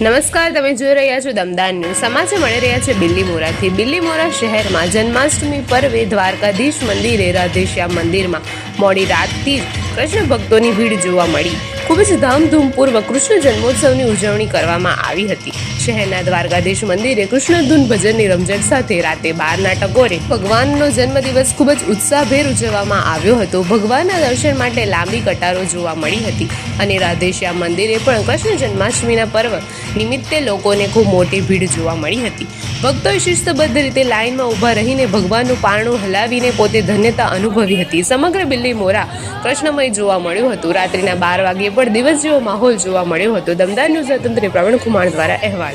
નમસ્કાર, તમે જોઈ રહ્યા છો દમદાર ન્યૂઝ. સમાચાર મળી રહ્યા છે બિલ્લી બિલ્લીમોરાથી બિલ્લીમોરા શહેરમાં જન્માષ્ટમી પર્વે દ્વારકાધીશ મંદિરે રાધેશ્યામ મંદિરમાં મોડી રાતથી જ કૃષ્ણ ભક્તોની ભીડ જોવા મળી. ખૂબ જ ધામધૂમપૂર્વક કૃષ્ણ જન્મોત્સવની ઉજવણી કરવામાં આવી હતી. શહેરના દ્વારકાધીશ મંદિરે કૃષ્ણધૂન ભજનની રમઝટ સાથે રાતે બારના ટકોરે ભગવાનનો જન્મદિવસ ખૂબ જ ઉત્સાહભેર ઉજવવામાં આવ્યો હતો. ભગવાનના દર્શન માટે લાંબી કટારો જોવા મળી હતી અને રાધેશ્યામ મંદિરે પણ કૃષ્ણ જન્માષ્ટમીના પર્વ નિમિત્તે લોકોને ખૂબ મોટી ભીડ જોવા મળી હતી. ભક્તોએ શિસ્તબદ્ધ રીતે લાઇનમાં ઊભા રહીને ભગવાનનું પારણું હલાવીને પોતે ધન્યતા અનુભવી હતી. સમગ્ર બિલ્લી મોરા કૃષ્ણમય જોવા મળ્યું હતું. રાત્રિના બાર વાગ્યે પણ દિવસ જેવો માહોલ જોવા મળ્યો હતો. દમદાર ન્યૂઝ સ્વતંત્ર પ્રવીણ કુમાર દ્વારા અહેવાલ.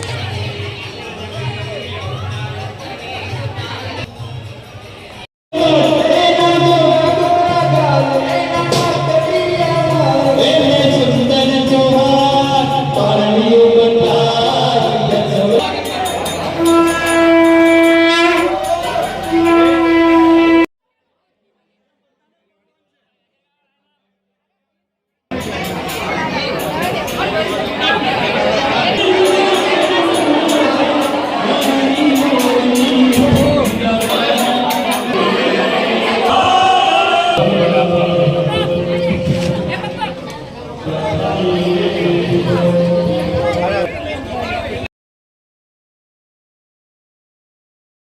Thank you.